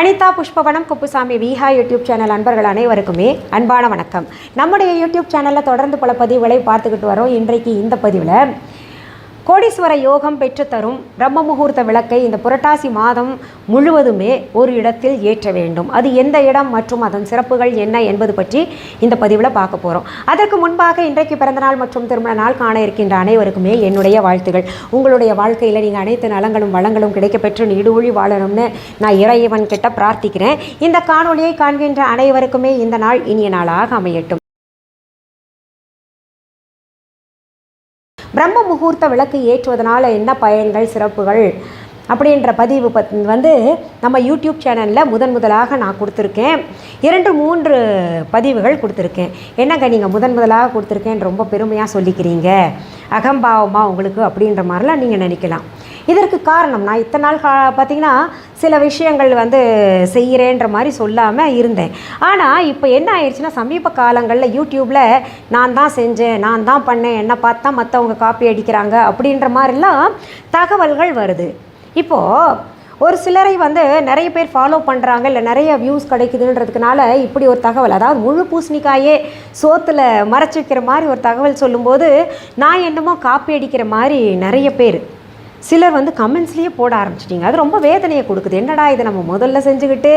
Anitha Pushpavanam Kuppusamy Viha YouTube channel அன்பர்கள் அனைவருக்குமே அன்பான வணக்கம். நம்முடைய யூடியூப் சேனலில் தொடர்ந்து பல பதிவுகளை பார்த்துக்கிட்டு வரோம். இன்றைக்கு இந்த பதிவில் கோடீஸ்வர யோகம் பெற்றுத்தரும் பிரம்ம முகூர்த்த விளக்கை இந்த புரட்டாசி மாதம் முழுவதுமே ஒரு இடத்தில் ஏற்ற வேண்டும். அது எந்த இடம் மற்றும் அதன் சிறப்புகள் என்ன என்பது பற்றி இந்த பதிவில் பார்க்க போகிறோம் அதற்கு முன்பாக இன்றைக்கு பிறந்தநாள் மற்றும் திருமண நாள் காண இருக்கின்ற அனைவருக்குமே என்னுடைய வாழ்த்துகள். உங்களுடைய வாழ்க்கையில் நீங்கள் அனைத்து நலங்களும் வளங்களும் கிடைக்கப்பெற்று நீடுழி வாழணும்னு நான் இறைவன் கிட்ட பிரார்த்திக்கிறேன். இந்த காணொலியை காண்கின்ற அனைவருக்குமே இந்த நாள் இனிய நாளாக அமையட்டும். பிரம்ம முகூர்த்த விளக்கு ஏற்றுவதனால் என்ன பயன்கள் சிறப்புகள்? அப்படின்ற பதிவு பத் வந்து நம்ம யூடியூப் சேனலில் முதன் முதலாக நான் கொடுத்துருக்கேன். இரண்டு மூன்று பதிவுகள் கொடுத்துருக்கேன். என்னங்க நீங்கள் முதன் முதலாக கொடுத்துருக்கேன் ரொம்ப பெருமையாக சொல்லிக்கிறீங்க? அகம்பாவமாக உங்களுக்கு அப்படின்ற மாதிரிலாம் நீங்கள் நினைக்கலாம். இதற்கு காரணம் நான் இத்தனை நாள் கா பார்த்தீங்கன்னா சில விஷயங்கள் வந்து செய்கிறேன்ற மாதிரி சொல்லாமல் இருந்தேன். ஆனால் இப்போ என்ன ஆயிடுச்சுன்னா சமீப காலங்களில் யூடியூப்பில் நான் தான் செஞ்சேன் நான் தான் பண்ணேன் என்னை பார்த்தா மற்றவங்க காப்பி அடிக்கிறாங்க அப்படின்ற மாதிரிலாம் தகவல்கள் வருது. இப்போது ஒரு சிலரை வந்து நிறைய பேர் ஃபாலோ பண்ணுறாங்க இல்லை நிறைய வியூஸ் கிடைக்குதுன்றதுனால இப்படி ஒரு தகவல் அதாவது முழு பூசணிக்காயே சோத்தில் மறைச்சி வைக்கிற மாதிரி ஒரு தகவல் சொல்லும்போது நான் என்னமோ காப்பி அடிக்கிற மாதிரி நிறைய பேர் சிலர் வந்து கமெண்ட்ஸ்லேயே போட ஆரம்பிச்சிட்டிங்க. அது ரொம்ப வேதனையை கொடுக்குது. என்னடா இதை நம்ம முதல்ல செஞ்சுக்கிட்டு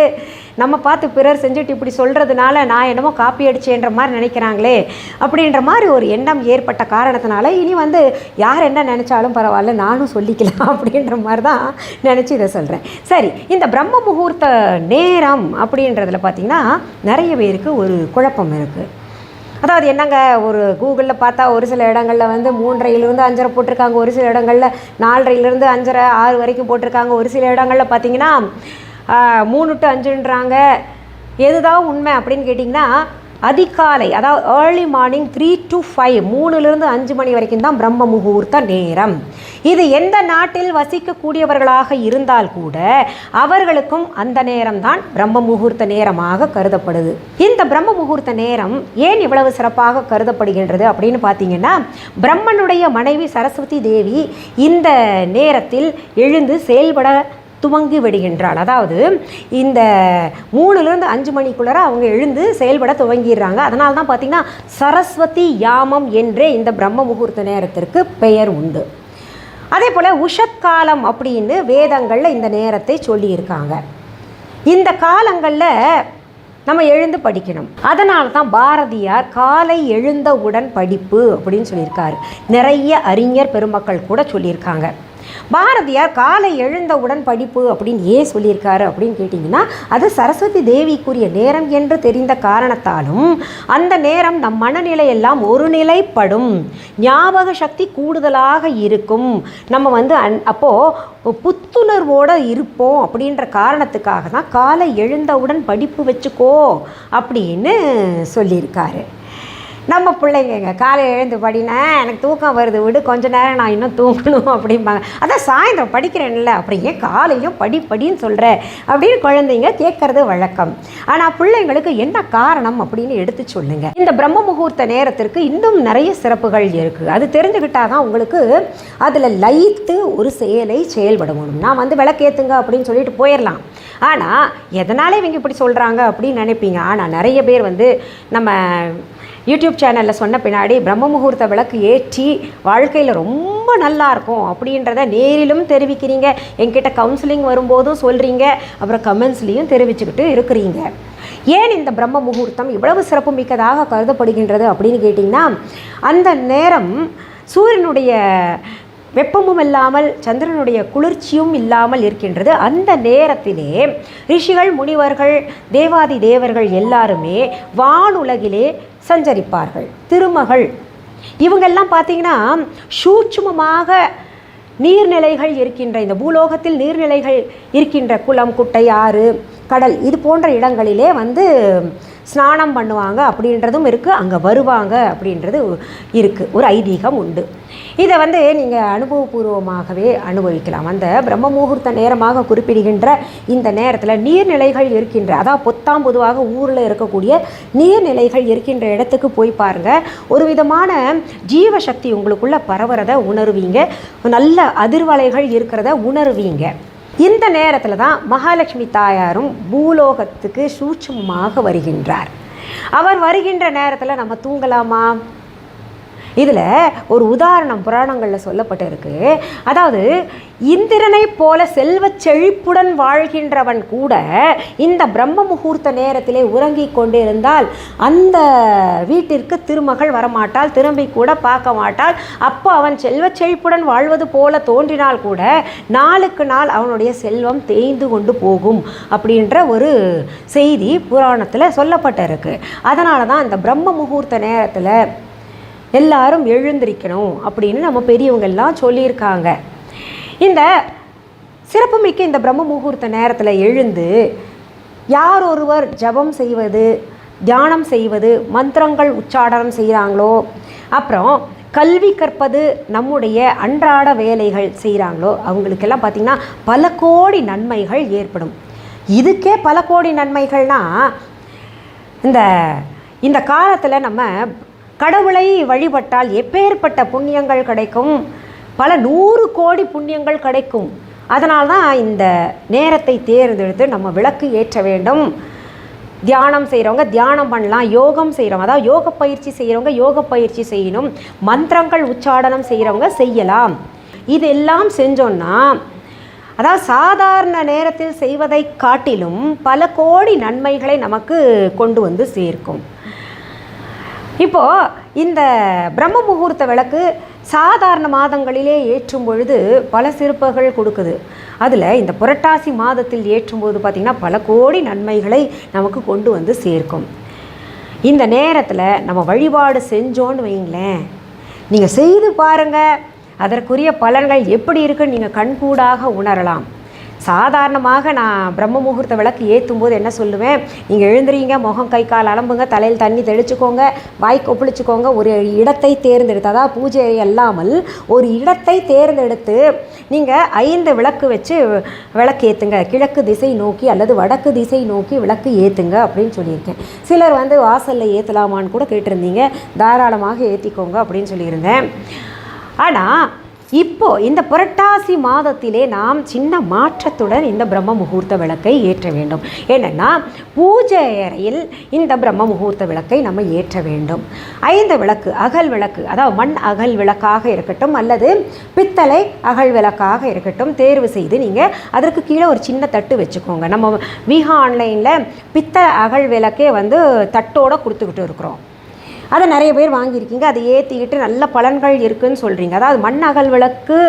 நம்ம பார்த்து பிறர் செஞ்சுட்டு இப்படி சொல்கிறதுனால நான் என்னமோ காப்பி அடிச்சேன்ற மாதிரி நினைக்கிறாங்களே அப்படின்ற மாதிரி ஒரு எண்ணம் ஏற்பட்ட காரணத்தினால இனி வந்து யார் என்ன நினச்சாலும் பரவாயில்ல நானும் சொல்லிக்கலாம் அப்படின்ற மாதிரி தான் நினச்சி இதை சொல்கிறேன் சரி இந்த பிரம்ம முகூர்த்த நேரம் அப்படின்றதுல பார்த்திங்கன்னா நிறைய பேருக்கு ஒரு குழப்பம் இருக்குது அதாவது என்னங்க ஒரு கூகுளில் பார்த்தா ஒரு சில இடங்களில் வந்து மூன்றரையிலிருந்து அஞ்சரை போட்டிருக்காங்க ஒரு சில இடங்களில் நாலரையிலிருந்து அஞ்சரை ஆறு வரைக்கும் போட்டிருக்காங்க. ஒரு சில இடங்களில் பார்த்தீங்கன்னா மூணு டு அஞ்சுன்றாங்க. எதுதான் உண்மை அப்படின்னு கேட்டிங்கன்னா அதிகாலை அதாவது early morning three to five மூணுலேருந்து அஞ்சு மணி வரைக்கும் தான் பிரம்ம முகூர்த்த நேரம். இது எந்த நாட்டில் வசிக்கக்கூடியவர்களாக இருந்தால் கூட அவர்களுக்கும் அந்த நேரம்தான் பிரம்ம முகூர்த்த நேரமாக கருதப்படுது. இந்த பிரம்ம முகூர்த்த நேரம் ஏன் இவ்வளவு சிறப்பாக கருதப்படுகின்றது அப்படின்னு பார்த்தீங்கன்னா பிரம்மனுடைய மனைவி சரஸ்வதி தேவி இந்த நேரத்தில் எழுந்து செயல்பட துவங்கி விடுகின்றாள். அதாவது இந்த மூணுலேருந்து அஞ்சு மணிக்குள்ளார அவங்க எழுந்து செயல்பட துவங்கிடுறாங்க. அதனால தான் பார்த்திங்கன்னா சரஸ்வதி யாமம் என்றே இந்த பிரம்ம முகூர்த்த நேரத்திற்கு பெயர் உண்டு. அதே போல் உஷத்காலம் அப்படின்னு வேதங்களில் இந்த நேரத்தை சொல்லியிருக்காங்க. இந்த காலங்களில் நம்ம எழுந்து படிக்கணும். அதனால தான் பாரதியார் காலை எழுந்தவுடன் படிப்பு அப்படின்னு சொல்லியிருக்காரு. நிறைய அறிஞர் பெருமக்கள் கூட சொல்லியிருக்காங்க. பாரதியார் காலை எழுந்தவுடன் படிப்பு அப்படின்னு ஏன் சொல்லியிருக்காரு அப்படின்னு கேட்டிங்கன்னா அது சரஸ்வதி தேவிக்குரிய நேரம் என்று தெரிந்த காரணத்தாலும் அந்த நேரம் நம் மனநிலையெல்லாம் ஒரு நிலைப்படும் ஞாபக சக்தி கூடுதலாக இருக்கும். நம்ம வந்து அன் அப்போது புத்துணர்வோடு இருப்போம் அப்படின்ற காரணத்துக்காக தான் காலை எழுந்தவுடன் படிப்பு வச்சுக்கோ அப்படின்னு சொல்லியிருக்காரு. நம்ம பிள்ளைங்க காலையில் எழுந்து படினா எனக்கு தூக்கம் வருது விடு கொஞ்ச நேரம் நான் இன்னும் தூங்கணும் அப்படிம்பாங்க. அதான் சாயந்தரம் படிக்கிறேன்ல அப்படி ஏன் காலையும் படி படின்னு சொல்கிற அப்படின்னு குழந்தைங்க கேட்கறது வழக்கம். ஆனால் பிள்ளைங்களுக்கு என்ன காரணம் அப்படின்னு எடுத்து சொல்லுங்கள் இந்த பிரம்ம முகூர்த்த நேரத்திற்கு இன்னும் நிறைய சிறப்புகள் இருக்குது அது தெரிஞ்சுக்கிட்டால் தான் உங்களுக்கு அதில் லைத்து ஒரு செயலை செயல்படணும் நான் வந்து விளக்கேற்றுங்க அப்படின்னு சொல்லிட்டு போயிடலாம் ஆனால் எதனாலே இவங்க இப்படி சொல்கிறாங்க அப்படின்னு நினைப்பீங்க? ஆனால் நிறைய பேர் வந்து நம்ம யூடியூப் சேனலில் சொன்ன பின்னாடி பிரம்ம முகூர்த்த விளக்கு ஏற்றி வாழ்க்கையில் ரொம்ப நல்லா இருக்கும் அப்படின்றத நேரிலும் தெரிவிக்கிறீங்க. என்கிட்ட கவுன்சிலிங் வரும்போதும் சொல்கிறீங்க அப்புறம் கமெண்ட்ஸ்லேயும் தெரிவிச்சுக்கிட்டு இருக்கிறீங்க. ஏன் இந்த பிரம்ம முகூர்த்தம் இவ்வளவு சிறப்பு மிக்கதாக கருதப்படுகின்றது அப்படின்னு கேட்டிங்கன்னா அந்த நேரம் சூரியனுடைய வெப்பமும் இல்லாமல் சந்திரனுடைய குளிர்ச்சியும் இல்லாமல் இருக்கின்றது. அந்த நேரத்திலே ரிஷிகள் முனிவர்கள் தேவாதி தேவர்கள் எல்லாருமே வானுலகிலே சஞ்சரிப்பார்கள். திருமகள். இவங்கெல்லாம் பார்த்தீங்கன்னா சூட்சுமமாக நீர்நிலைகள் இருக்கின்ற இந்த பூலோகத்தில் நீர்நிலைகள் இருக்கின்ற குளம் குட்டை ஆறு கடல். இது போன்ற இடங்களிலே வந்து ஸ்நானம் பண்ணுவாங்க அப்படின்றதும் இருக்குது அங்கே வருவாங்க அப்படின்றது இருக்குது ஒரு ஐதீகம் உண்டு. இதை வந்து நீங்கள் அனுபவபூர்வமாகவே அனுபவிக்கலாம். அந்த பிரம்ம முகூர்த்த நேரமாக குறிப்பிடுகின்ற இந்த நேரத்தில் நீர்நிலைகள் இருக்கின்ற அதாவது பொத்தாம் பொதுவாக ஊரில் இருக்கக்கூடிய நீர்நிலைகள் இருக்கின்ற இடத்துக்கு போய் பாருங்கள் ஒரு விதமான ஜீவசக்தி உங்களுக்குள்ளே பரவுறத உணருவீங்க. நல்ல அதிர்வலைகள் இருக்கிறத உணருவீங்க. இந்த நேரத்தில் தான் மகாலட்சுமி தாயாரும் பூலோகத்துக்கு சூட்சமமாக வருகின்றார். அவர் வருகின்ற நேரத்தில் நம்ம தூங்கலாமா? இதில் ஒரு உதாரணம் புராணங்களில் சொல்லப்பட்டிருக்கு. அதாவது இந்திரனை போல செல்வ செழிப்புடன் வாழ்கின்றவன் கூட இந்த பிரம்ம முகூர்த்த நேரத்திலே உறங்கிக் கொண்டிருந்தால் அந்த வீட்டிற்கு திருமகள் வரமாட்டாள் திரும்பி கூட பார்க்க மாட்டாள். அப்போ அவன் செல்வ செழிப்புடன் வாழ்வது போல தோன்றினால் கூட நாளுக்கு நாள் அவனுடைய செல்வம் தேய்ந்து கொண்டு போகும் அப்படின்ற ஒரு செய்தி புராணத்தில் சொல்லப்பட்டிருக்கு. அதனால தான் இந்த பிரம்ம முகூர்த்த நேரத்தில் எல்லாரும் எழுந்திருக்கணும் அப்படின்னு நம்ம பெரியவங்க எல்லாம் சொல்லியிருக்காங்க. இந்த சிறப்புமிக்க இந்த பிரம்ம முகூர்த்த நேரத்தில் எழுந்து யார் ஒருவர் ஜபம் செய்வது தியானம் செய்வது மந்திரங்கள் உச்சாடனம் செய்கிறாங்களோ அப்புறம் கல்வி கற்பது நம்முடைய அன்றாட வேலைகள் செய்கிறாங்களோ அவங்களுக்கெல்லாம் பார்த்திங்கன்னா பல கோடி நன்மைகள் ஏற்படும். இதுக்கே பல கோடி நன்மைகள்னால் இந்த இந்த காலத்தில் நம்ம கடவுளை வழிபட்டால் எப்பேற்பட்ட புண்ணியங்கள் கிடைக்கும்? பல நூறு கோடி புண்ணியங்கள் கிடைக்கும். அதனால் தான் இந்த நேரத்தை தேர்ந்தெடுத்து நம்ம விளக்கு ஏற்ற வேண்டும். தியானம் செய்கிறவங்க தியானம் பண்ணலாம். யோகம் செய்கிறவங்க அதாவது யோக பயிற்சி செய்கிறவங்க யோக பயிற்சி செய்யணும். மந்திரங்கள் உச்சாடனம் செய்கிறவங்க செய்யலாம். இதெல்லாம் செஞ்சோன்னா அதாவது சாதாரண நேரத்தில் செய்வதை காட்டிலும் பல கோடி நன்மைகளை நமக்கு கொண்டு வந்து சேர்க்கும். இப்போது இந்த பிரம்ம முகூர்த்த விளக்கு சாதாரண மாதங்களிலே ஏற்றும் பொழுது பல சிறப்புகள் கொடுக்குது. அதில் இந்த புரட்டாசி மாதத்தில் ஏற்றும்போது பார்த்திங்கன்னா பல கோடி நன்மைகளை நமக்கு கொண்டு வந்து சேர்க்கும். இந்த நேரத்தில் நம்ம வழிபாடு செஞ்சோன்னு வைங்களேன் நீங்கள் செய்து பாருங்கள் அதற்குரிய பலன்கள் எப்படி இருக்குன்னு நீங்கள் கண்கூடாக உணரலாம். சாதாரணமாக நான் பிரம்ம முகூர்த்த விளக்கு ஏற்றும் போது என்ன சொல்லுவேன்? நீங்கள் எழுந்துறீங்க முகம் கை கால் அலம்புங்க தலையில் தண்ணி தெளிச்சுக்கோங்க வாய் கொப்பளிச்சுக்கோங்க ஒரு இடத்தை தேர்ந்தெடுத்து அதாவது பூஜை அல்லாமல் ஒரு இடத்தை தேர்ந்தெடுத்து நீங்கள் ஐந்து விளக்கு வச்சு விளக்கு ஏற்றுங்க கிழக்கு திசை நோக்கி அல்லது வடக்கு திசை நோக்கி விளக்கு ஏற்றுங்க அப்படின்னு சொல்லியிருக்கேன். சிலர் வந்து வாசலில் ஏற்றலாமான்னு கூட கேட்டிருந்தீங்க. தாராளமாக ஏற்றிக்கோங்க அப்படின்னு சொல்லியிருந்தேன். ஆனால் இப்போ இந்த புரட்டாசி மாதத்திலே நாம் சின்ன மாற்றத்துடன் இந்த பிரம்ம முகூர்த்த விளக்கை ஏற்ற வேண்டும். என்னென்னா பூஜை அறையில் இந்த பிரம்ம முகூர்த்த விளக்கை நம்ம ஏற்ற வேண்டும். ஐந்து விளக்கு அகல் விளக்கு அதாவது மண் அகல் விளக்காக இருக்கட்டும் அல்லது பித்தளை அகல் விளக்காக இருக்கட்டும் தேர்வு செய்து நீங்கள் அதற்கு கீழே ஒரு சின்ன தட்டு வச்சுக்கோங்க. நம்ம விஹா ஆன்லைனில் பித்தளை அகல் விளக்கே வந்து தட்டோடு கொடுத்துக்கிட்டு இருக்கிறோம். அதை நிறைய பேர் வாங்கியிருக்கீங்க. அதை ஏற்றிக்கிட்டு நல்ல பலன்கள் இருக்குன்னு சொல்கிறீங்க அதாவது மண் அகல் விளக்கு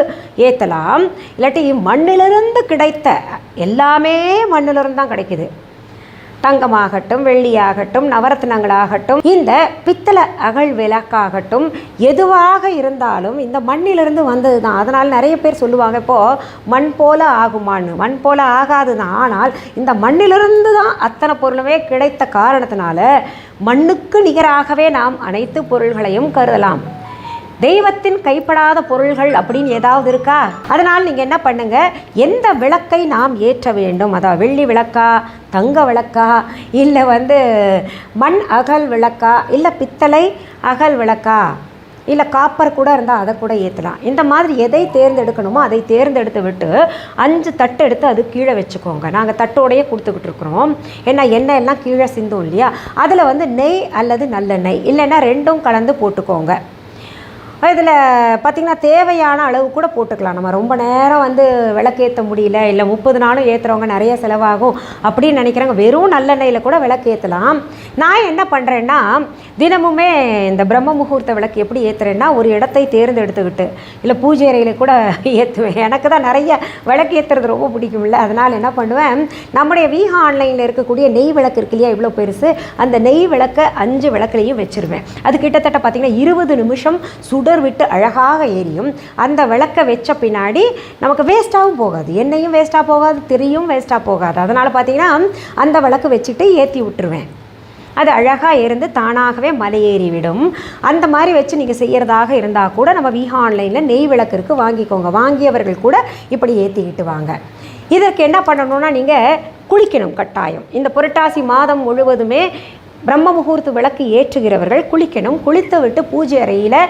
ஏற்றலாம் இல்லாட்டி மண்ணிலிருந்து கிடைத்த எல்லாமே மண்ணிலிருந்து தான் கிடைக்குது. தங்கமாகட்டும் வெள்ளியாகட்டும் நவரத்னங்களாகட்டும் இந்த பித்தளை அகல் விளக்காகட்டும் எதுவாக இருந்தாலும் இந்த மண்ணிலிருந்து வந்தது தான் அதனால் நிறைய பேர் சொல்லுவாங்க இப்போது மண் போல ஆகுமான்னு. மண் போல ஆகாது தான் ஆனால் இந்த மண்ணிலிருந்து தான் அத்தனை பொருளுமே கிடைத்த காரணத்தினால மண்ணுக்கு நிகராகவே நாம் அனைத்து பொருள்களையும் கருதலாம். தெய்வத்தின் கைப்படாத பொருள்கள் அப்படின்னு ஏதாவது இருக்கா? அதனால் நீங்கள் என்ன பண்ணுங்க? எந்த விளக்கை நாம் ஏற்ற வேண்டும்? அதாவது வெள்ளி விளக்கா தங்க விளக்கா இல்லை வந்து மண் அகல் விளக்கா இல்லை பித்தளை அகல் விளக்கா இல்லை காப்பர் கூட இருந்தால் அதை கூட ஏற்றலாம் இந்த மாதிரி எதை தேர்ந்தெடுக்கணுமோ அதை தேர்ந்தெடுத்து விட்டு அஞ்சு தட்டு எடுத்து அது கீழே வச்சுக்கோங்க. நாங்கள் தட்டோடையே கொடுத்துக்கிட்டு இருக்கிறோம். ஏன்னா எண்ணெய் எல்லாம் கீழே சிந்தும் இல்லையா? அதில் வந்து நெய் அல்லது நல்லெண்ணெய். இல்லைன்னா ரெண்டும் கலந்து போட்டுக்கோங்க. இதில் பார்த்திங்கன்னா தேவையான அளவு கூட போட்டுக்கலாம். நம்ம ரொம்ப நேரம் வந்து விளக்கேற்ற முடியல இல்லை முப்பது நாளும் ஏற்றுறவங்க நிறைய செலவாகும் அப்படின்னு நினைக்கிறாங்க. வெறும் நல்லெண்ணெயில் கூட விளக்கேற்றலாம் நான் என்ன பண்ணுறேன்னா தினமுமே இந்த பிரம்ம முகூர்த்த விளக்கு எப்படி ஏற்றுறேன்னா ஒரு இடத்தை தேர்ந்தெடுத்துக்கிட்டு இல்லை பூஜை அறையில் கூட ஏற்றுவேன் எனக்கு தான் நிறைய விளக்கு ஏற்றுறது ரொம்ப பிடிக்கும்ல. அதனால் என்ன பண்ணுவேன் நம்முடைய வீஹா ஆன்லைனில் இருக்கக்கூடிய நெய் விளக்கு இருக்கு இல்லையா இவ்வளோ பெருசு அந்த நெய் விளக்கை அஞ்சு விளக்குலையும் வச்சுருவேன். அது கிட்டத்தட்ட பார்த்திங்கன்னா இருபது நிமிஷம் சுடர் விட்டு அழகாக எரியும். அந்த விளக்கை வச்ச பின்னாடி நமக்கு வேஸ்ட்டாகவும் போகாது. எண்ணெயும் வேஸ்ட்டாக போகாது திரியும் வேஸ்ட்டாக போகாது. அதனால் பார்த்தீங்கன்னா அந்த விளக்கு வச்சுட்டு ஏற்றி விட்டுருவேன். அது அழகாக இருந்து தானாகவே மலையேறிவிடும். அந்த மாதிரி வச்சு நீங்கள் செய்கிறதாக இருந்தால் கூட நம்ம வீஹா ஆன்லைனில் நெய் விளக்கு இருக்குது வாங்கிக்கோங்க. வாங்கியவர்கள் கூட இப்படி ஏற்றிக்கிட்டு வாங்க. இதற்கு என்ன பண்ணணும்னா நீங்கள் குளிக்கணும் கட்டாயம். இந்த புரட்டாசி மாதம் முழுவதுமே பிரம்ம முகூர்த்த விளக்கு ஏற்றுகிறவர்கள் குளிக்கணும். குளித்து விட்டு பூஜை அறையில்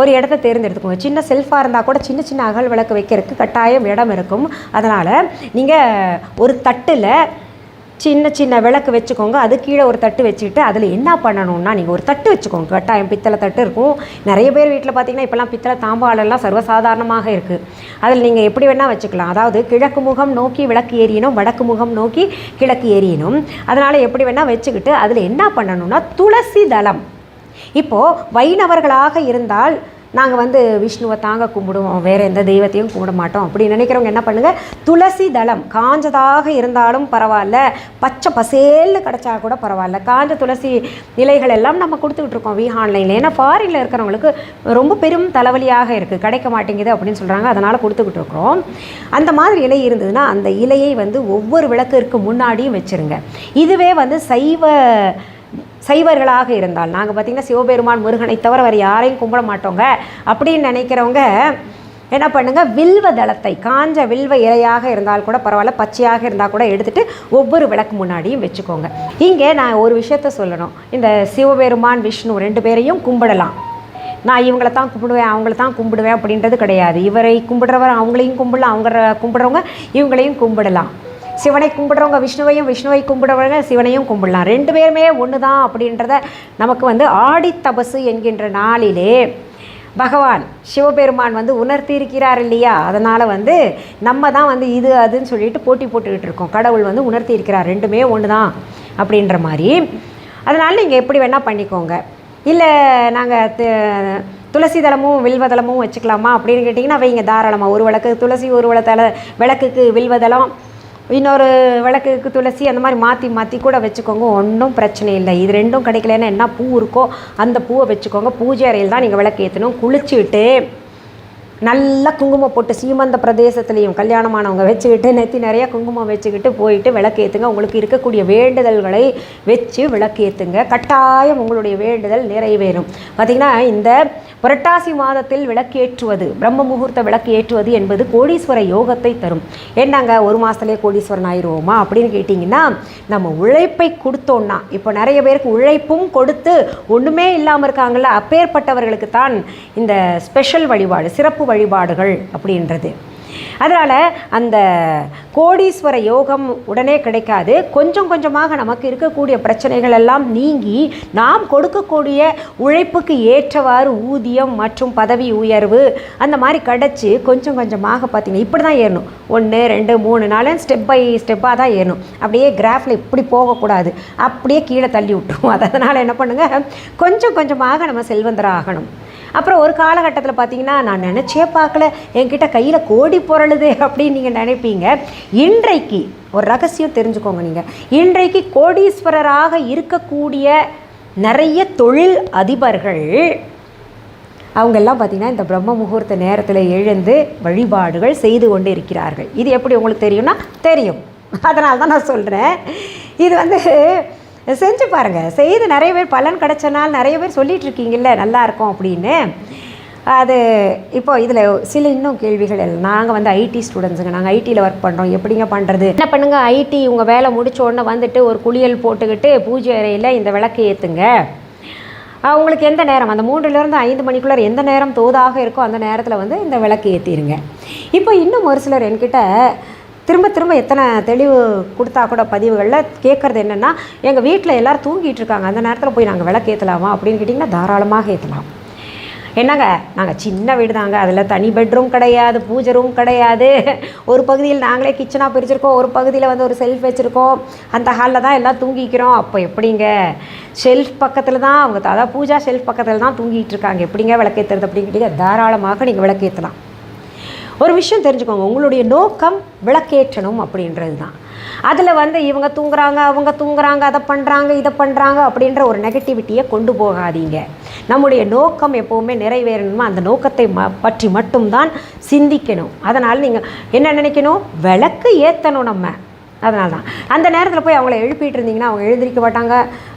ஒரு இடத்த தேர்ந்தெடுத்துக்கோங்க. சின்ன செல்ஃபாக இருந்தால் கூட சின்ன சின்ன அகல் விளக்கு வைக்கிறதுக்கு கட்டாயம் இடம் இருக்கும். அதனால் நீங்கள் ஒரு தட்டில் சின்ன சின்ன விளக்கு வச்சுக்கோங்க. அது கீழே ஒரு தட்டு வச்சுக்கிட்டு அதில் என்ன பண்ணணும்னா நீங்கள் ஒரு தட்டு வச்சுக்கோங்க. கட்டாயம் பித்தளை தட்டு இருக்கும். நிறைய பேர் வீட்டில் பார்த்தீங்கன்னா இப்போல்லாம் பித்தளை தாம்பாளெல்லாம் சர்வசாதாரணமாக இருக்குது அதில் நீங்கள் எப்படி வேணால் வச்சுக்கலாம். அதாவது கிழக்கு முகம் நோக்கி விளக்கு ஏறியனும் வடக்கு முகம் நோக்கி கிழக்கு ஏறியனும் அதனால் எப்படி வேணால் வச்சுக்கிட்டு அதில் என்ன பண்ணணும்னா துளசி தளம். இப்போது வைணவர்களாக இருந்தால் நாங்கள் வந்து விஷ்ணுவை தாங்க கும்பிடுவோம். வேறு எந்த தெய்வத்தையும் கும்பிட மாட்டோம் அப்படி நினைக்கிறவங்க என்ன பண்ணுங்கள் துளசி தளம். காஞ்சதாக இருந்தாலும் பரவாயில்ல. பச்சை பசேல்னு கிடச்சா கூட பரவாயில்ல. காஞ்ச துளசி இலைகள் எல்லாம் நம்ம கொடுத்துக்கிட்டு இருக்கோம் வி ஆன்லைனில் ஏன்னா ஃபாரினில் இருக்கிறவங்களுக்கு ரொம்ப பெரும் தலைவலியாக இருக்குது கிடைக்க மாட்டேங்குது அப்படின்னு சொல்கிறாங்க அதனால் கொடுத்துக்கிட்டு இருக்கிறோம். அந்த மாதிரி இலை இருந்ததுன்னா அந்த இலையை வந்து ஒவ்வொரு விளக்கிற்கு முன்னாடியும் வச்சுருங்க. இதுவே வந்து சைவ சைவர்களாக இருந்தால். நாங்கள் பார்த்திங்கன்னா சிவபெருமான் முருகனை தவிர வேறு யாரையும் கும்பிட மாட்டோங்க. அப்படின்னு நினைக்கிறவங்க என்ன பண்ணுங்கள் வில்வ தளத்தை காஞ்ச வில்வ இலையாக இருந்தால் கூட பரவாயில்ல பச்சையாக இருந்தால் கூட எடுத்துகிட்டு ஒவ்வொரு விளக்கு முன்னாடியும் வச்சுக்கோங்க. இங்கே நான் ஒரு விஷயத்த சொல்லணும். இந்த சிவபெருமான் விஷ்ணு ரெண்டு பேரையும் கும்பிடலாம். நான் இவங்கள தான் கும்பிடுவேன் அவங்கள தான் கும்பிடுவேன் அப்படின்றது கிடையாது. இவரை கும்பிடுறவர் அவங்களையும் கும்பிடலாம் அவங்க கும்பிடுறவங்க இவங்களையும் கும்பிடலாம். சிவனை கும்பிடுறவங்க விஷ்ணுவையும் விஷ்ணுவை கும்பிடுறவங்க சிவனையும் கும்பிடலாம். ரெண்டு பேருமே ஒன்று தான் அப்படின்றத நமக்கு வந்து ஆடி தபசு என்கின்ற நாளிலே பகவான் சிவபெருமான் வந்து உணர்த்தி இருக்கிறார் இல்லையா? அதனால் வந்து நம்ம தான் வந்து இது அதுன்னு சொல்லிட்டு போட்டி போட்டுக்கிட்டு இருக்கோம். கடவுள் வந்து உணர்த்தி இருக்கிறார். ரெண்டுமே ஒன்று தான் அப்படின்ற மாதிரி. அதனால் நீங்கள் எப்படி வேணால் பண்ணிக்கோங்க. இல்லை நாங்கள் துளசி தளமும் வில்வதளமும் வச்சுக்கலாமா அப்படின்னு கேட்டிங்கன்னா வைங்க தாராளமாக ஒரு விளக்கு துளசி ஒரு விளத்தல விளக்குக்கு வில்வதளம் இன்னொரு விளக்குக்கு துளசி அந்த மாதிரி மாற்றி மாற்றி கூட வச்சுக்கோங்க. ஒன்றும் பிரச்சனை இல்லை. இது ரெண்டும் கிடைக்கலன்னா என்ன பூ இருக்கோ அந்த பூவை வச்சுக்கோங்க. பூஜை அறையில் தான் நீங்கள் விளக்கு ஏற்றணும் குளிச்சுட்டு நல்லா குங்குமம் போட்டு சீமந்த பிரதேசத்துலேயும் கல்யாணமானவங்க வச்சுக்கிட்டு நெத்தி நிறைய குங்குமம் வச்சுக்கிட்டு போயிட்டு விளக்கேற்றுங்க உங்களுக்கு இருக்கக்கூடிய வேண்டுதல்களை வச்சு விளக்கேற்றுங்க கட்டாயம் உங்களுடைய வேண்டுதல் நிறைவேறும். பார்த்திங்கன்னா இந்த புரட்டாசி மாதத்தில் விளக்கேற்றுவது பிரம்ம முகூர்த்த விளக்கு ஏற்றுவது என்பது கோடீஸ்வர யோகத்தை தரும். என்னங்க ஒரு மாதத்துலேயே கோடீஸ்வரன் ஆயிடுவோமா அப்படின்னு கேட்டிங்கன்னா நம்ம உழைப்பை கொடுத்தோன்னா இப்போ நிறைய பேருக்கு உழைப்பும் கொடுத்து ஒன்றுமே இல்லாமல் இருக்காங்கல்ல அப்பேற்பட்டவர்களுக்கு தான் இந்த ஸ்பெஷல் வழிபாடு சிறப்பு வழிபாடுகள் அப்படின்றது. அதனால் அந்த கோடீஸ்வர யோகம் உடனே கிடைக்காது. கொஞ்சம் கொஞ்சமாக நமக்கு இருக்கக்கூடிய பிரச்சனைகள் எல்லாம் நீங்கி நாம் கொடுக்கக்கூடிய உழைப்புக்கு ஏற்றவாறு ஊதியம் மற்றும் பதவி உயர்வு அந்த மாதிரி கிடச்சி கொஞ்சம் கொஞ்சமாக பார்த்தீங்கன்னா இப்படி தான் ஏறணும். ஒன்று ரெண்டு மூணு நாலு ஸ்டெப் பை ஸ்டெப்பாக தான் ஏறணும். அப்படியே கிராஃபில் இப்படி போகக்கூடாது. அப்படியே கீழே தள்ளி விட்டுருவோம். அதனால் என்ன பண்ணுங்கள் கொஞ்சம் கொஞ்சமாக நம்ம செல்வந்தராக ஆகணும் அப்புறம் ஒரு காலகட்டத்தில் பார்த்தீங்கன்னா நான் நினச்சே பார்க்கல. என்கிட்ட கையில் கோடி பொருளுது அப்படின்னு நீங்கள் நினைப்பீங்க. இன்றைக்கு ஒரு ரகசியம் தெரிஞ்சுக்கோங்க நீங்கள் இன்றைக்கு கோடீஸ்வரராக இருக்கக்கூடிய நிறைய தொழில் அதிபர்கள் அவங்கெல்லாம் பார்த்திங்கன்னா இந்த பிரம்ம முகூர்த்த நேரத்தில் எழுந்து வழிபாடுகள் செய்து கொண்டு இருக்கிறார்கள். இது எப்படி உங்களுக்கு தெரியும்னா தெரியும். அதனால தான் நான் சொல்கிறேன் இது வந்து செஞ்சு பாருங்கள் செய்து நிறைய பேர் பலன் கிடைச்சனால நிறைய பேர் சொல்லிகிட்டு இருக்கீங்கல்ல நல்லாயிருக்கும் அப்படின்னு. அது இப்போ இதில் சில இன்னும் கேள்விகள் இல்லை நாங்கள் வந்து ஐடி ஸ்டூடெண்ட்ஸுங்க நாங்கள் ஐடியில் ஒர்க் பண்ணுறோம் எப்படிங்க பண்ணுறது என்ன பண்ணுங்கள் ஐடி உங்கள் வேலை முடிச்ச உடனே வந்துட்டு ஒரு குளியல் போட்டுக்கிட்டு பூஜை அறையில் இந்த விளக்கு ஏற்றுங்க உங்களுக்கு எந்த நேரம்? அந்த மூன்றுலேருந்து ஐந்து மணிக்குள்ளே எந்த நேரம் தோதாக இருக்கோ அந்த நேரத்தில் வந்து இந்த விளக்கு ஏற்றிடுங்க இப்போ இன்னும் ஒரு சிலர் என்கிட்ட திரும்ப திரும்ப எத்தனை தெளிவு கொடுத்தா கூட பதிவுகளில் கேட்குறது என்னென்னா எங்கள் வீட்டில் எல்லோரும் தூங்கிட்டு இருக்காங்க. அந்த நேரத்தில் போய் நாங்கள் விளக்கு ஏற்றலாமா அப்படின்னு கேட்டிங்கன்னா தாராளமாக ஏற்றலாம் என்னங்க? நாங்கள் சின்ன வீடு தாங்க. அதில் தனி பெட்ரூம் கிடையாது பூஜை ரூம் கிடையாது. ஒரு பகுதியில் நாங்களே கிச்சனாக பிரிச்சிருக்கோம். ஒரு பகுதியில் வந்து ஒரு செல்ஃப் வச்சுருக்கோம். அந்த ஹாலில் தான் எல்லாம் தூங்கிக்கிறோம். அப்போ எப்படிங்க? ஷெல்ஃப் பக்கத்தில் தான் அவங்க அதாவது பூஜா ஷெல்ஃப் பக்கத்தில் தான் தூங்கிட்டு இருக்காங்க. எப்படிங்க விளக்கேற்றுறது அப்படின்னு கேட்டிங்க? தாராளமாக நீங்கள் விளக்கேற்றலாம் ஒரு விஷயம் தெரிஞ்சுக்கோங்க. உங்களுடைய நோக்கம் விளக்கேற்றணும் அப்படின்றது தான் அதில் வந்து இவங்க தூங்குறாங்க அவங்க தூங்குறாங்க அதை பண்ணுறாங்க இதை பண்ணுறாங்க அப்படின்ற ஒரு நெகட்டிவிட்டியை கொண்டு போகாதீங்க. நம்முடைய நோக்கம் எப்போவுமே நிறைவேறணுமா? அந்த நோக்கத்தை ம பற்றி மட்டும்தான் சிந்திக்கணும். அதனால் நீங்கள் என்ன நினைக்கணும்? விளக்கு ஏற்றணும் நம்ம. அதனால தான். அந்த நேரத்தில் போய் அவங்கள எழுப்பிட்டு இருந்தீங்கன்னா அவங்க எழுந்திரிக்க மாட்டாங்க.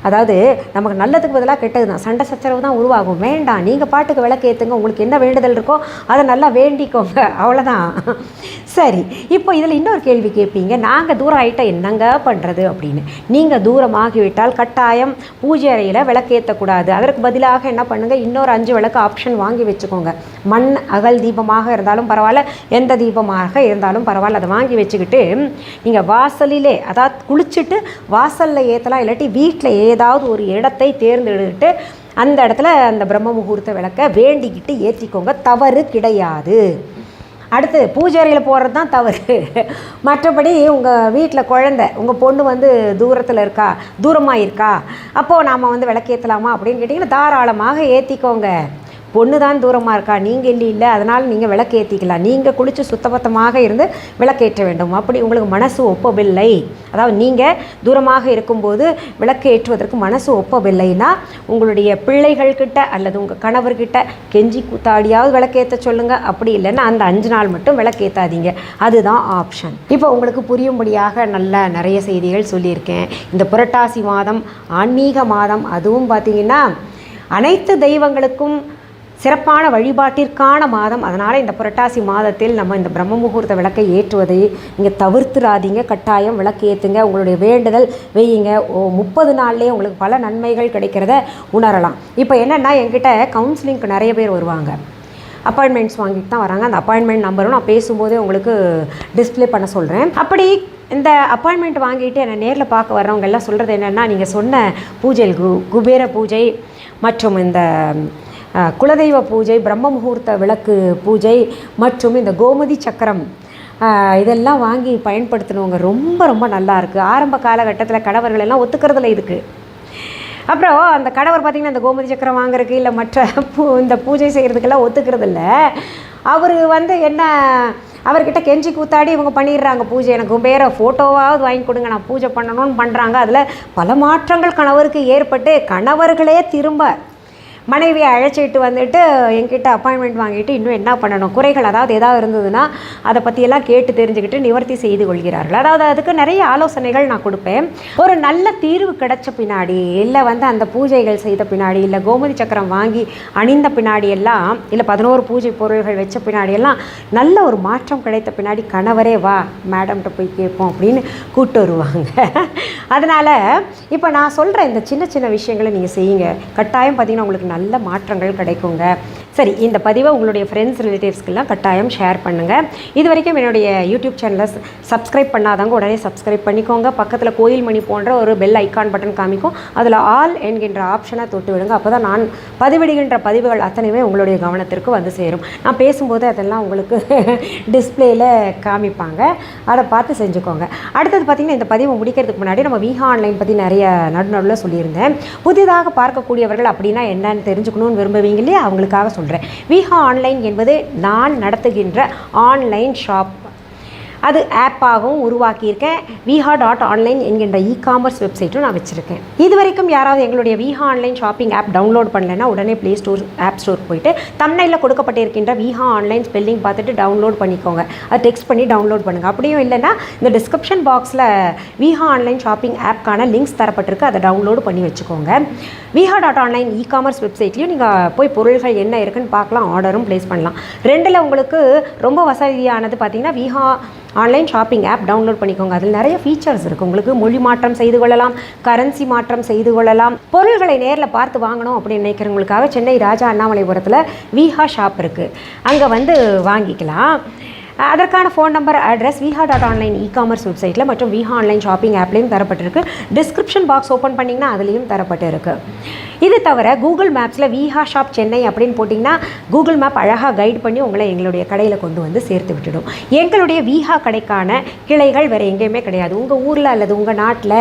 அதாவது நமக்கு நல்லதுக்கு பதிலாக கெட்டது தான். சண்டை சச்சரவு தான் உருவாகும். வேண்டாம். நீங்கள் பாட்டுக்கு விளக்கு ஏற்றுங்க உங்களுக்கு என்ன வேண்டுதல் இருக்கோ அதை நல்லா வேண்டிக்கோங்க. அவ்வளோதான் சரி. இப்போ இதில் இன்னொரு கேள்வி கேட்பீங்க. நாங்கள் தூரம் ஆகிட்டால் என்னங்க பண்ணுறது அப்படின்னு. நீங்கள் தூரமாகிவிட்டால் கட்டாயம் பூஜை அறையில் விளக்கேற்றக்கூடாது அதற்கு பதிலாக என்ன பண்ணுங்கள் இன்னொரு அஞ்சு விளக்கு ஆப்ஷன் வாங்கி வச்சுக்கோங்க. மண் அகல் தீபமாக இருந்தாலும் பரவாயில்ல. எந்த தீபமாக இருந்தாலும் பரவாயில்ல. அதை வாங்கி வச்சுக்கிட்டு நீங்கள் வாசலிலே அதாவது குளிச்சுட்டு வாசலில் ஏற்றலாம் இல்லாட்டி வீட்டில் ஏதாவது ஒரு இடத்தை தேர்ந்தெடுத்துட்டு அந்த இடத்துல அந்த பிரம்ம முகூர்த்த விளக்க வேண்டிக்கிட்டு ஏற்றிக்கோங்க தவறு கிடையாது. அடுத்து பூஜை அறையில் போகிறது தான் தவறு. மற்றபடி உங்கள் வீட்டில் குழந்தை உங்கள் பொண்ணு வந்து தூரத்தில் இருக்கா தூரமாக இருக்கா அப்போது நாம் வந்து விளக்கேற்றலாமா அப்படின்னு கேட்டிங்கன்னா தாராளமாக ஏற்றிக்கோங்க பொண்ணு தான் தூரமாக இருக்கா? நீங்கள் இல்லை இல்லை. அதனால் நீங்கள் விளக்கு ஏற்றிக்கலாம் நீங்கள் குளித்து சுத்தபத்தமாக இருந்து விளக்கேற்ற வேண்டும். அப்படி உங்களுக்கு மனசு ஒப்பவில்லை. அதாவது நீங்கள் தூரமாக இருக்கும்போது விளக்கு ஏற்றுவதற்கு மனசு ஒப்பவில்லைன்னா உங்களுடைய பிள்ளைகள்கிட்ட அல்லது உங்கள் கணவர்கிட்ட கெஞ்சி கூத்தாடியாவது விளக்கேற்ற சொல்லுங்கள் அப்படி இல்லைன்னா அந்த அஞ்சு நாள் மட்டும் விளக்கேற்றாதீங்க அதுதான் ஆப்ஷன் இப்போ உங்களுக்கு புரியும்படியாக நல்ல நிறைய செய்திகள் சொல்லியிருக்கேன். இந்த புரட்டாசி மாதம் ஆன்மீக மாதம் அதுவும் பார்த்தீங்கன்னா அனைத்து தெய்வங்களுக்கும் சிறப்பான வழிபாட்டிற்கான மாதம். அதனால் இந்த புரட்டாசி மாதத்தில் நம்ம இந்த பிரம்ம முகூர்த்த விளக்கை ஏற்றுவதை நீங்கள் தவிர்த்துறாதீங்க கட்டாயம் விளக்கு ஏற்றுங்க உங்களுடைய வேண்டுதல் வெய்யுங்க ஓ முப்பது நாள்லேயே உங்களுக்கு பல நன்மைகள் கிடைக்கிறத உணரலாம். இப்போ என்னென்னா என்கிட்ட கவுன்சிலிங்க்கு நிறைய பேர் வருவாங்க. அப்பாயின்மெண்ட்ஸ் வாங்கிட்டு தான் வராங்க. அந்த அப்பாயின்மெண்ட் நம்பரும் நான் பேசும்போதே உங்களுக்கு டிஸ்ப்ளே பண்ண சொல்கிறேன் அப்படி இந்த அப்பாயின்மெண்ட் வாங்கிட்டு என்னை நேரில் பார்க்க வர்றவங்க எல்லாம் சொல்கிறது என்னென்னா நீங்கள் சொன்ன பூஜை கு குபேர பூஜை மற்றும் இந்த குலதெய்வ பூஜை பிரம்ம முகூர்த்த விளக்கு பூஜை மற்றும் இந்த கோமதி சக்கரம். இதெல்லாம் வாங்கி பயன்படுத்தினவங்க ரொம்ப ரொம்ப நல்லா இருக்குது ஆரம்ப காலகட்டத்தில் கணவர்கள் எல்லாம் ஒத்துக்கிறதுல இதுக்கு. அப்புறம் அந்த கணவர் பார்த்திங்கன்னா இந்த கோமதி சக்கரம் வாங்குறதுக்கு இல்லை மற்ற பூ இந்த பூஜை செய்கிறதுக்கெல்லாம் ஒத்துக்கிறது இல்லை அவர் வந்து என்ன அவர்கிட்ட கெஞ்சி கூத்தாடி இவங்க பண்ணிடுறாங்க பூஜை. எனக்கு வேறு ஃபோட்டோவாவது வாங்கி கொடுங்க நான் பூஜை பண்ணணும்னு பண்ணுறாங்க அதில் பல மாற்றங்கள் கணவருக்கு ஏற்பட்டு கணவர்களே திரும்ப மனைவியை அழைச்சிட்டு வந்துட்டு என்கிட்ட அப்பாயின்மெண்ட் வாங்கிட்டு இன்னும் என்ன பண்ணணும்? குறைகள் அதாவது ஏதாவது இருந்ததுன்னா அதை பற்றியெல்லாம் கேட்டு தெரிஞ்சுக்கிட்டு நிவர்த்தி செய்து கொள்கிறார்கள். அதாவது அதுக்கு நிறைய ஆலோசனைகள் நான் கொடுப்பேன். ஒரு நல்ல தீர்வு கிடைச்ச பின்னாடி இல்லை வந்து அந்த பூஜைகள் செய்த பின்னாடி இல்லை கோமதி சக்கரம் வாங்கி அணிந்த பின்னாடி எல்லாம் இல்லை பதினோரு பூஜை பொருள்கள் வச்ச பின்னாடி எல்லாம் நல்ல ஒரு மாற்றம் கிடைத்த பின்னாடி கணவரே வா மேடம்கிட்ட போய் கேட்போம் அப்படின்னு கூப்பிட்டு வருவாங்க. அதனால் இப்போ நான் சொல்கிற இந்த சின்ன சின்ன விஷயங்களை நீங்கள் செய்யுங்க. கட்டாயம் பார்த்தீங்கன்னா உங்களுக்கு நல்ல மாற்றங்கள் கிடைக்குங்க. சரி இந்த பதிவை உங்களுடைய ஃப்ரெண்ட்ஸ் ரிலேட்டிவ்ஸ்க்கெல்லாம் கட்டாயம் ஷேர் பண்ணுங்கள் இது வரைக்கும் என்னுடைய யூடியூப் சேனலை சப்ஸ்கிரைப் பண்ணாதவங்க உடனே சப்ஸ்கிரைப் பண்ணிக்கோங்க. பக்கத்தில் கோயில் மணி போன்ற ஒரு பெல் ஐக்கான் பட்டன் காமிக்கும். அதில் ஆல் என்கின்ற ஆப்ஷனை தொட்டு விடுங்க. அப்போ தான் நான் பதிவிடுகின்ற பதிவுகள் அத்தனையுமே உங்களுடைய கவனத்திற்கு வந்து சேரும். நான் பேசும்போது அதெல்லாம் உங்களுக்கு டிஸ்பிளேயில் காமிப்பாங்க. அதை பார்த்து செஞ்சுக்கோங்க. அடுத்தது பார்த்திங்கன்னா இந்த பதிவை முடிக்கிறதுக்கு முன்னாடி நம்ம விஹா ஆன்லைன் பற்றி நிறைய நடுநடுவில் சொல்லியிருந்தேன். புதிதாக பார்க்கக்கூடியவர்கள் அப்படின்னா என்னன்னு தெரிஞ்சுக்கணும்னு விரும்புவீங்க இல்லையா? அவங்களுக்காக பண்ணுறேன் விஹா ஆன்லைன் என்பது நான் நடத்துகின்ற ஆன்லைன் ஷாப் அது ஆப்பாகவும் உருவாக்கியிருக்கேன் விஹா டாட் ஆன்லைன் என்கின்ற இ காமர்ஸ் வெப்சைட்டும் நான் வச்சுருக்கேன். இது வரைக்கும் யாராவது எங்களுடைய Viha online shopping app download பண்ணலைன்னா உடனே ப்ளே ஸ்டோர் ஆப் ஸ்டோர் போயிட்டு தமிழில் கொடுக்கப்பட்டிருக்கின்ற விஹா ஆன்லைன் ஸ்பெல்லிங் பார்த்துட்டு டவுன்லோட் பண்ணிக்கோங்க. அது டெக்ஸ்ட் பண்ணி டவுன்லோட் பண்ணுங்கள் அப்படியும் இல்லைன்னா இந்த டிஸ்கிரிப்ஷன் பாக்ஸில் விஹா ஆன்லைன் ஷாப்பிங் ஆப்க்கான லிங்க்ஸ் தரப்பட்டிருக்கு. அதை டவுன்லோட் பண்ணி வச்சுக்கோங்க. Viha dot online e commerce வெப்சைட்லையும் நீங்கள் போய் பொருள்கள் என்ன இருக்குன்னு பார்க்கலாம். ஆர்டரும் ப்ளேஸ் பண்ணலாம். ரெண்டில் உங்களுக்கு ரொம்ப வசதியானது பார்த்தீங்கன்னா Viha online shopping app download பண்ணிக்கோங்க. அதில் நிறைய ஃபீச்சர்ஸ் இருக்குது உங்களுக்கு மொழி மாற்றம் செய்து கொள்ளலாம் கரன்சி மாற்றம் செய்து கொள்ளலாம். பொருள்களை நேரில் பார்த்து வாங்கணும் அப்படின்னு நினைக்கிறவங்களுக்காக சென்னை ராஜா அண்ணாமலைபுரத்தில் விஹா ஷாப் இருக்குது அங்கே வந்து வாங்கிக்கலாம். அதற்கான phone number address Viha dot online e commerce வெப்சைட்டில் மற்றும் விஹா ஆன்லைன் ஷாப்பிங் ஆப்லேயும் தரப்பட்டிருக்கு. டிஸ்கிரிப்ஷன் பாக்ஸ் ஓப்பன் பண்ணிங்கன்னா அதுலேயும் தரப்பட்டிருக்கு. இது தவிர கூகுள் மேப்ஸில் விஹா ஷாப் சென்னை அப்படின்னு போட்டிங்கன்னா கூகுள் மேப் அழகாக கைட் பண்ணி உங்களை எங்களுடைய கடையில் கொண்டு வந்து சேர்த்து விட்டுடும். எங்களுடைய விஹா கடைக்கான கிளைகள் வேறு எங்கேயுமே கிடையாது. உங்கள் ஊரில் அல்லது உங்கள் நாட்டில்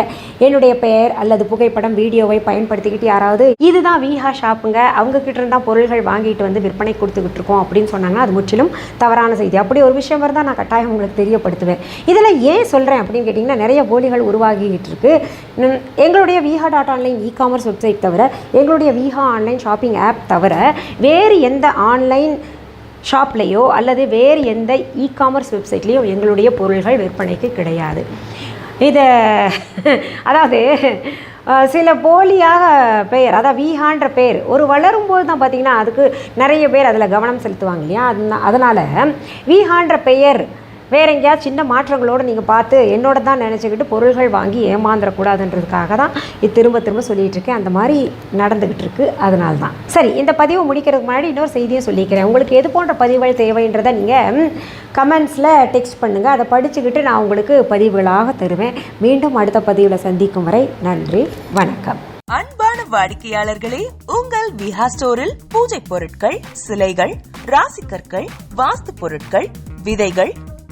என்னுடைய பெயர் அல்லது புகைப்படம் வீடியோவை பயன்படுத்திக்கிட்டு யாராவது இதுதான் விஹா ஷாப்புங்க அவங்கக்கிட்ட இருந்தால் பொருள்கள் வாங்கிட்டு வந்து விற்பனை கொடுத்துக்கிட்டு இருக்கோம் அப்படின்னு சொன்னாங்கன்னா அது முற்றிலும் தவறான செய்தி. அப்படி ஒரு விஷயம் இருந்தால் நான் கட்டாயம் உங்களுக்கு தெரியப்படுத்துவேன். இதில் ஏன் சொல்கிறேன் அப்படின்னு கேட்டிங்கன்னா நிறைய போலிகள் உருவாகிட்டு இருக்கு. எங்களுடைய Viha dot online e commerce website தவிர எங்களுடைய விஹா ஆன்லைன் ஷாப்பிங் ஆப் தவிர வேறு எந்த ஆன்லைன் ஷாப்லேயோ அல்லது வேறு எந்த இ காமர்ஸ் வெப்சைட்லேயோ எங்களுடைய பொருள்கள் விற்பனைக்கு கிடையாது. இதை அதாவது சில போலியாக பெயர் அதாவது வீஹான்ற பெயர் ஒரு வளரும்போது தான் பார்த்திங்கன்னா அதுக்கு நிறைய பேர் அதில் கவனம் செலுத்துவாங்க இல்லையா? அதனால் வீஹான்ற பெயர் வேற எங்கேயாவது சின்ன மாற்றங்களோடு நீங்கள் பார்த்து என்னோட தான் நினச்சிக்கிட்டு பொருள்கள் வாங்கி ஏமாந்துடக்கூடாதுன்றதுக்காக தான் இது திரும்ப திரும்ப சொல்லிகிட்டு இருக்கேன். அந்த மாதிரி நடந்துக்கிட்டு இருக்கு. அதனால தான். சரி இந்த பதிவு முடிக்கிறதுக்கு முன்னாடி இன்னொரு செய்தியும் சொல்லிக்கிறேன். உங்களுக்கு எது போன்ற பதிவுகள் தேவைன்றதை நீங்கள் கமெண்ட்ஸில் டெக்ஸ்ட் பண்ணுங்கள் அதை படிச்சுக்கிட்டு நான் உங்களுக்கு பதிவுகளாக தருவேன். மீண்டும் அடுத்த பதிவில் சந்திக்கும் வரை நன்றி வணக்கம். அன்பான வாடிக்கையாளர்களே உங்கள் விஹா ஸ்டோரில் பூஜை பொருட்கள் சிலைகள் ராசிக்கற்கள் வாஸ்து பொருட்கள் விதைகள்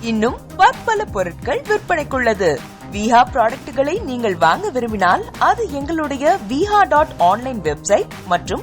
இன்னும் பற்பல பொருட்கள் விற்பனைக்குள்ளது. விஹா ப்ராடக்ட்களை நீங்கள் வாங்க விரும்பினால் அது எங்களுடைய விஹா டாட் ஆன்லைன் வெப்சைட் மற்றும்